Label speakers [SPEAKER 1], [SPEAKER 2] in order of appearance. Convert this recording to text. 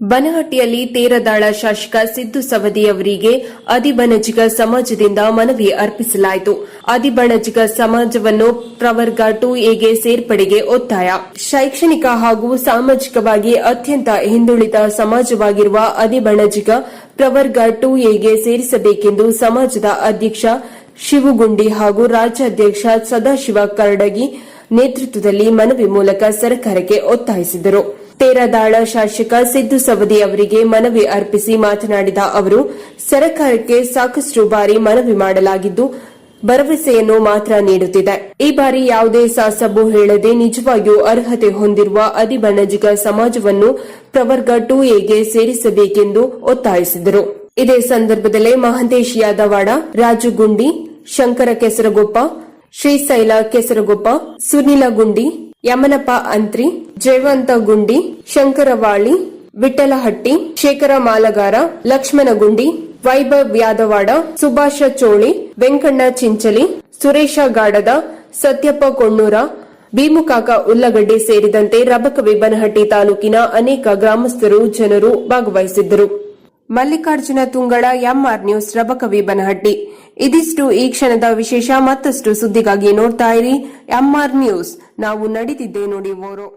[SPEAKER 1] ಬನಹಟ್ಟಿಯಲ್ಲಿ ತೇರದಾಳ ಶಾಸಕ ಸಿದ್ದು ಸವದಿ ಅವರಿಗೆ ಅದಿಬಣಜಿಗ ಸಮಾಜದಿಂದ ಮನವಿ ಅರ್ಪಿಸಲಾಯಿತು. ಅದಿಬಣಜಿಗ ಸಮಾಜವನ್ನು ಪ್ರವರ್ಗ ಟು ಎಗೆ ಸೇರ್ಪಡೆಗೆ ಒತ್ತಾಯ. ಶೈಕ್ಷಣಿಕ ಹಾಗೂ ಸಾಮಾಜಿಕವಾಗಿ ಅತ್ಯಂತ ಹಿಂದುಳಿದ ಸಮಾಜವಾಗಿರುವ ಅದಿಬಣಜಿಗ ಪ್ರವರ್ಗ ಟು ಎಗೆ ಸೇರಿಸಬೇಕೆಂದು ಸಮಾಜದ ಅಧ್ಯಕ್ಷ ಶಿವಗುಂಡಿ ಹಾಗೂ ರಾಜ್ಯಾಧ್ಯಕ್ಷ ಸದಾಶಿವ ಕರಡಗಿ ನೇತೃತ್ವದಲ್ಲಿ ಮನವಿ ಮೂಲಕ ಸರ್ಕಾರಕ್ಕೆ ಒತ್ತಾಯಿಸಿದರು. ತೇರದಾಳ ಶಾಸಕ ಸಿದ್ದು ಸವದಿ ಅವರಿಗೆ ಮನವಿ ಅರ್ಪಿಸಿ ಮಾತನಾಡಿದ ಅವರು, ಸರ್ಕಾರಕ್ಕೆ ಸಾಕಷ್ಟು ಬಾರಿ ಮನವಿ ಮಾಡಲಾಗಿದ್ದು ಭರವಸೆಯನ್ನು ಮಾತ್ರ ನೀಡುತ್ತಿದೆ. ಈ ಬಾರಿ ಯಾವುದೇ ಸಾಸಬು ಹೇಳದೆ ನಿಜವಾಗಿಯೂ ಅರ್ಹತೆ ಹೊಂದಿರುವ ಅದಿಬಣಜಿಗ ಸಮಾಜವನ್ನು ಪ್ರವರ್ಗ ಟು ಎಗೆ ಸೇರಿಸಬೇಕೆಂದು ಒತ್ತಾಯಿಸಿದರು. ಇದೇ ಸಂದರ್ಭದಲ್ಲಿ ಮಹಂತೇಶ್ ಯಾದವಾಡ ರಾಜು ಗುಂಡಿ ಶಂಕರ ಕೆಸರಗೊಪ್ಪ, ಶ್ರೀಶೈಲ ಕೆಸರಗೊಪ್ಪ, ಸುನಿಲ ಗುಂಡಿ ಯಮನಪ್ಪ ಅಂತ್ರಿ, ಜಯವಂತ ಗುಂಡಿ, ಶಂಕರವಾಳಿ, ವಿಠಲಹಟ್ಟಿ ಶೇಖರ ಮಾಲಗಾರ ಲಕ್ಷ್ಮಣ ಗುಂಡಿ ವೈಭವ್ ಯಾದವಾಡ, ಸುಭಾಷ ಚೋಳಿ, ವೆಂಕಣ್ಣ ಚಿಂಚಲಿ, ಸುರೇಶ ಗಾಡದ, ಸತ್ಯಪ್ಪ ಕೊಣ್ಣೂರ, ಭೀಮುಕಾಕ ಉಲ್ಲಗಡ್ಡೆ ಸೇರಿದಂತೆ ರಬಕ ಬನಹಟ್ಟಿ ತಾಲೂಕಿನ ಅನೇಕ ಗ್ರಾಮಸ್ಥರು, ಜನರು ಭಾಗವಹಿಸಿದ್ದರು. Mallikarjuna Tungala, M R news Rabakavi Banahatti. ಇದಿಷ್ಟು ಈ ಕ್ಷಣದ ವಿಶೇಷ, ಮತ್ತಷ್ಟು ಸುದ್ದಿಗಾಗಿ ನೋಡ್ತಾ ಇರಿ ಎಂಆರ್ ನ್ಯೂಸ್. ನಾವು ನಡೀತಿದ್ದೆ ನೋಡಿ ಓರೋ